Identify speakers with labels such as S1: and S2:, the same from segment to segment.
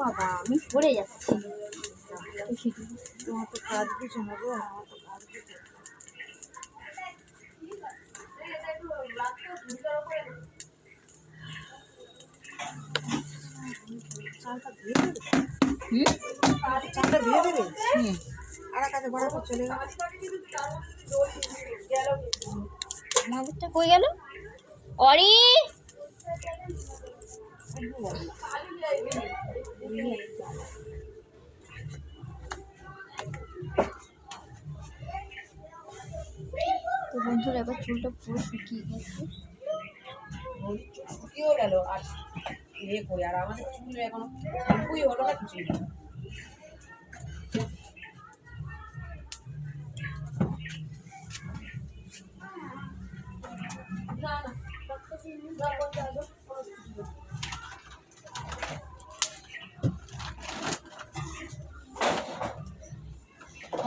S1: বাবা আমি পড়ে যাচ্ছি। তোমার তো কাজ কিছু না গো আমার তো কাজ কিছু চালটা ধুয়ে দেবে?
S2: হুম
S1: চালটা ধুয়ে দেবে? আর এক বড় চলে গেল।
S2: মাগুরটা কই গেল? অরি! তো বন্ধুরা, এবার চুলটা পুরো শুকিয়ে গেছে।
S1: শুকিয়েও গেল আর ইয়ে করে, আর আমাদের চুল এখনও হলো না কিছুই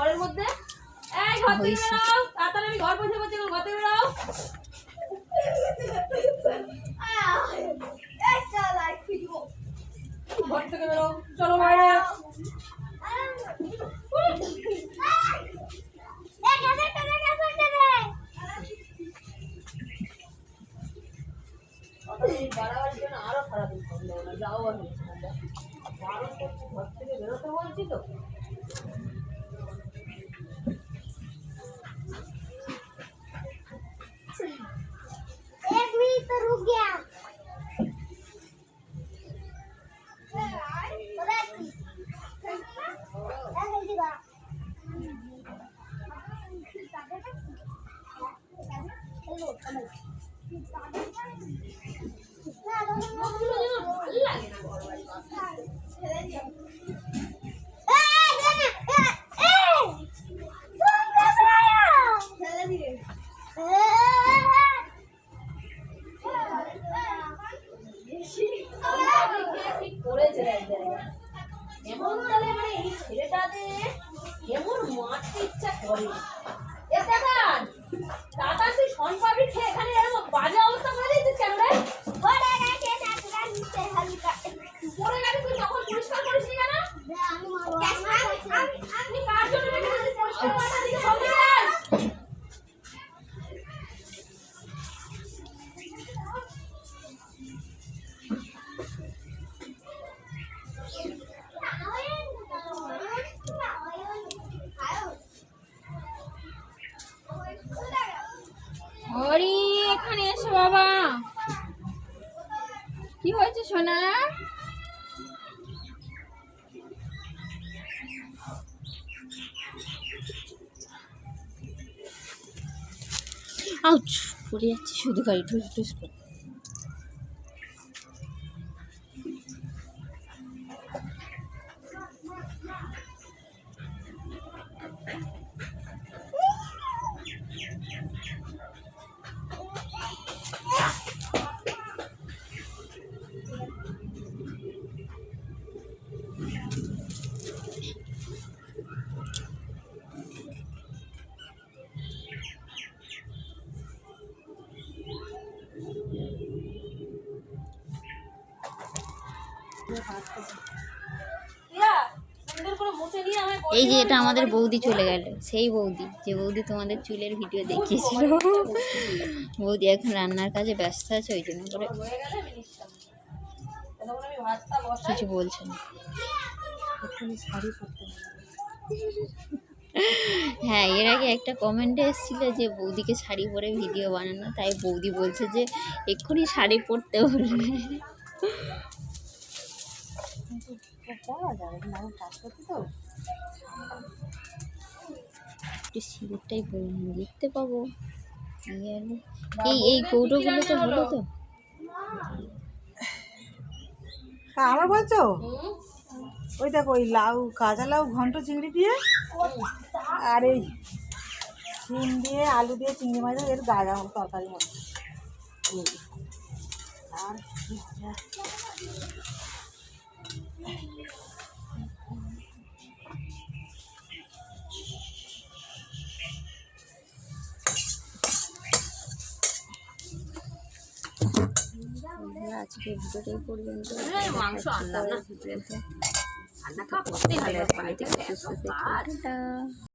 S1: ঘরের মধ্যে? এই ঘর থেকে। বেরাও তাড়াতাড়ি আমি ঘর বসে বসে ঘর থেকে বেরাও ঘর থেকে বেরাও চলো বাইরে। জন্য আরও খারাপ যাও করছি ঘর থেকে বেরোতে বলছি তো। এমন তাহলে ইচ্ছা করে এ দেখান দাদা তুই শন পাবি এখানে বাজে অবস্থা করে দিয়েছিস কেন রে
S2: হয়েছে সোনা? শুধু গাড়ি ঠুস ঠুস করে।
S1: ইয়া সুন্দর
S2: এই যে এটা আমাদের বৌদি চলে গেল, সেই বৌদি, যে বৌদি তোমাদের চুলের ভিডিও দেখিয়েছিল। বৌদি এখন রান্নার কাজে ব্যস্ত আছে, ওই জন্য করে কিছু বলছে না। হ্যাঁ এর আগে একটা কমেন্টে এসেছিল যে বৌদিকে শাড়ি পরে ভিডিও বানানো, তাই বৌদি বলছে যে এক্ষুনি শাড়ি পরতে বলবে।
S1: কিন্তু পাওয়া যাবে না আমি কাজ করছি তো
S2: একটু সিঁদুরটাই দেখতে পাবো এই এই কৌটোগুলো তো হলো তো।
S3: আমার বলছো? ওই দেখো ওই লাউ কাঁচা লাউ ঘন্ট চিংড়ি দিয়ে আর এই শিম দিয়ে আলু দিয়ে চিংড়ি মাছ এর গাজা তরকারি যে। আর
S2: আজকে ভিডিওটা এই তো
S1: মাংস আনলাম না।
S2: ভিডিওতে
S1: রান্না খাওয়া
S2: সুস্থ টাটা।